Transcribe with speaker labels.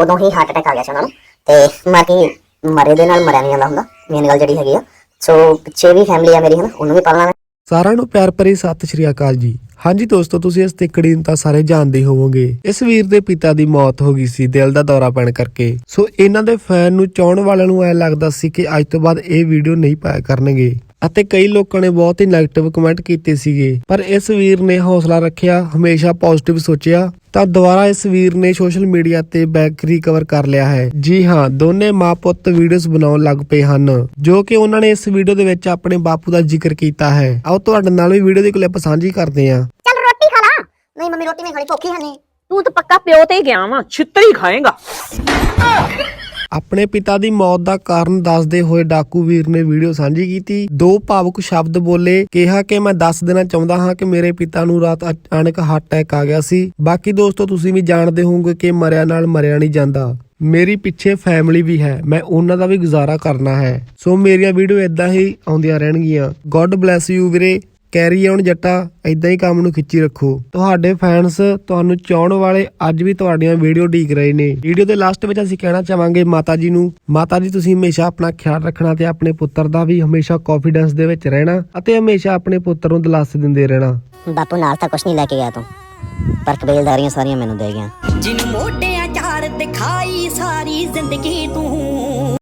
Speaker 1: ਉਦੋਂ ਹੀ heart attack ਆ ਗਿਆ ਸੀ ਉਹਨਾਂ ਨੂੰ। ਤੇ ਬਾਕੀ ਮਰੇ ਦੇ ਨਾਲ ਮਰਿਆ ਨਹੀਂ ਜਾਂਦਾ ਹੁੰਦਾ ਮੇਨ ਗੱਲ ਜਿਹੜੀ ਹੈਗੀ ਆ। ਸੋ ਪਿੱਛੇ ਵੀ ਫੈਮਿਲੀ ਆ ਮੇਰੀ, ਹਨਾ, ਉਹਨੂੰ ਵੀ ਪਾਲਣਾ
Speaker 2: ਸਾਰਿਆਂ ਨੂੰ ਪਿਆਰ ਭਰੀ ਸਤਿ ਸ਼੍ਰੀ ਅਕਾਲ ਜੀ। ਹਾਂਜੀ ਦੋਸਤੋ, ਤੁਸੀਂ ਇਸ ਤਿੱਕੜੀ ਨੂੰ ਤਾਂ ਸਾਰੇ ਜਾਣਦੇ ਹੋਵੋਗੇ। ਇਸ ਵੀਰ ਦੇ ਪਿਤਾ ਦੀ ਮੌਤ ਹੋ ਗਈ ਸੀ, ਦਿਲ ਦਾ ਦੌਰਾ ਪੈਣ ਕਰਕੇ। ਸੋ ਇਹਨਾਂ ਦੇ ਫੈਨ ਨੂੰ ਚਾਹਣ ਵਾਲਿਆਂ ਨੂੰ ਐ ਲੱਗਦਾ ਸੀ ਕਿ ਅੱਜ ਤੋਂ ਬਾਅਦ ਇਹ ਵੀਡੀਓ ਨਹੀਂ ਪਾਇਆ ਕਰਨਗੇ। ਅਤੇ ਕਈ ਲੋਕਾਂ ਨੇ ਬਹੁਤ ਹੀ 네ਗੇਟਿਵ ਕਮੈਂਟ ਕੀਤੇ ਸੀਗੇ। ਪਰ ਇਸ ਵੀਰ ਨੇ ਹੌਸਲਾ ਰੱਖਿਆ ਹਮੇਸ਼ਾ ਪੋਜ਼ਿਟਿਵ ਸੋਚਿਆ ਤਾਂ ਦੁਬਾਰਾ ਇਸ ਵੀਰ ਨੇ ਸੋਸ਼ਲ ਮੀਡੀਆ ਤੇ ਬੈਕ ਰਿਕਵਰ ਕਰ ਲਿਆ ਹੈ। ਜੀ ਹਾਂ ਦੋਨੇ ਮਾਂ ਪੁੱਤ ਵੀਡੀਓਜ਼ ਬਣਾਉਣ ਲੱਗ ਪਏ ਹਨ ਜੋ ਕਿ ਉਹਨਾਂ ਨੇ ਇਸ ਵੀਡੀਓ ਦੇ ਵਿੱਚ ਆਪਣੇ ਬਾਪੂ ਦਾ ਜ਼ਿਕਰ ਕੀਤਾ ਹੈ। ਆਓ ਤੁਹਾਡੇ ਨਾਲ ਵੀ ਵੀਡੀਓ ਦੀ ਕਲਿੱਪ ਸਾਂਝੀ ਕਰਦੇ ਹਾਂ।
Speaker 1: ਚੱਲ ਰੋਟੀ ਖਾ ਲਾ। ਨਹੀਂ ਮੰਮੀ ਰੋਟੀ ਨਹੀਂ ਖਾਣੀ ਭੁੱਖੀ ਹੈ
Speaker 3: ਤੂੰ ਤਾਂ ਪੱਕਾ ਪਿਓ ਤੇ ਗਿਆ ਵਾ ਛਿੱਤਰ ਖਾਏਗਾ।
Speaker 2: ਆਪਣੇ ਪਿਤਾ ਦੀ ਮੌਤ ਦਾ ਕਾਰਨ ਦੱਸਦੇ ਹੋਏ ਡਾਕੂ ਵੀਰ ਨੇ ਵੀਡੀਓ ਸਾਂਝੀ ਕੀਤੀ। ਦੋ ਭਾਵੁਕ ਸ਼ਬਦ ਬੋਲੇ, ਕਿਹਾ ਕਿ ਮੈਂ ਦੱਸ ਦੇਣਾ ਚਾਹੁੰਦਾ ਹਾਂ ਕਿ ਮੇਰੇ ਪਿਤਾ ਨੂੰ ਰਾਤ ਅਚਾਨਕ ਹਾਰਟ ਅਟੈਕ ਆ ਗਿਆ ਸੀ। ਬਾਕੀ ਦੋਸਤੋ, ਤੁਸੀਂ ਵੀ ਜਾਣਦੇ ਹੋਵੋਗੇ ਕਿ ਮਰਿਆ ਨਾਲ ਮਰਿਆ ਨਹੀਂ ਜਾਂਦਾ। ਮੇਰੀ ਪਿੱਛੇ ਫੈਮਿਲੀ ਵੀ ਹੈ, ਮੈਂ ਉਹਨਾਂ ਦਾ ਵੀ ਗੁਜ਼ਾਰਾ ਕਰਨਾ ਹੈ। ਸੋ ਮੇਰੀਆਂ ਵੀਡੀਓ ਇਦਾਂ ਹੀ ਆਉਂਦੀਆਂ ਰਹਿਣਗੀਆਂ। ਗੋਡ ਬlesਸ ਯੂ ਵੀਰੇ। ਕੈਰੀ ਔਨ ਜੱਟਾ ਇਦਾਂ ਹੀ ਕੰਮ ਨੂੰ ਖਿੱਚੀ ਰੱਖੋ। ਤੁਹਾਡੇ ਫੈਨਸ ਤੁਹਾਨੂੰ ਚਾਹਣ ਵਾਲੇ ਅੱਜ ਵੀ ਤੁਹਾਡੀਆਂ ਵੀਡੀਓ ਢੀਕ ਰਹੇ ਨੇ। ਵੀਡੀਓ ਦੇ ਲਾਸਟ ਵਿੱਚ ਅਸੀਂ ਕਹਿਣਾ ਚਾਹਾਂਗੇ ਮਾਤਾ ਜੀ ਨੂੰ ਮਾਤਾ ਜੀ ਤੁਸੀਂ ਹਮੇਸ਼ਾ ਆਪਣਾ ਖਿਆਲ ਰੱਖਣਾ ਤੇ ਆਪਣੇ ਪੁੱਤਰ ਦਾ ਵੀ ਹਮੇਸ਼ਾ ਕੌਨਫੀਡੈਂਸ ਦੇ ਵਿੱਚ ਰਹਿਣਾ ਅਤੇ ਹਮੇਸ਼ਾ ਆਪਣੇ ਪੁੱਤਰ ਨੂੰ ਦਿਲਾਸੇ ਦਿੰਦੇ ਰਹਿਣਾ।
Speaker 1: ਬਾਪੂ ਨਾਲ ਤਾਂ ਕੁਝ ਨਹੀਂ ਲੈ ਕੇ ਗਿਆ ਤੂੰ। ਪਰ ਕਬੀਲਦਾਰੀਆਂ ਸਾਰੀਆਂ ਮੈਨੂੰ ਦੇ ਗਿਆ
Speaker 4: ਜਿਹਨੂੰ ਮੋਢਿਆਂ ਝਾੜ ਦਿਖਾਈ ਸਾਰੀ ਜ਼ਿੰਦਗੀ ਤੂੰ।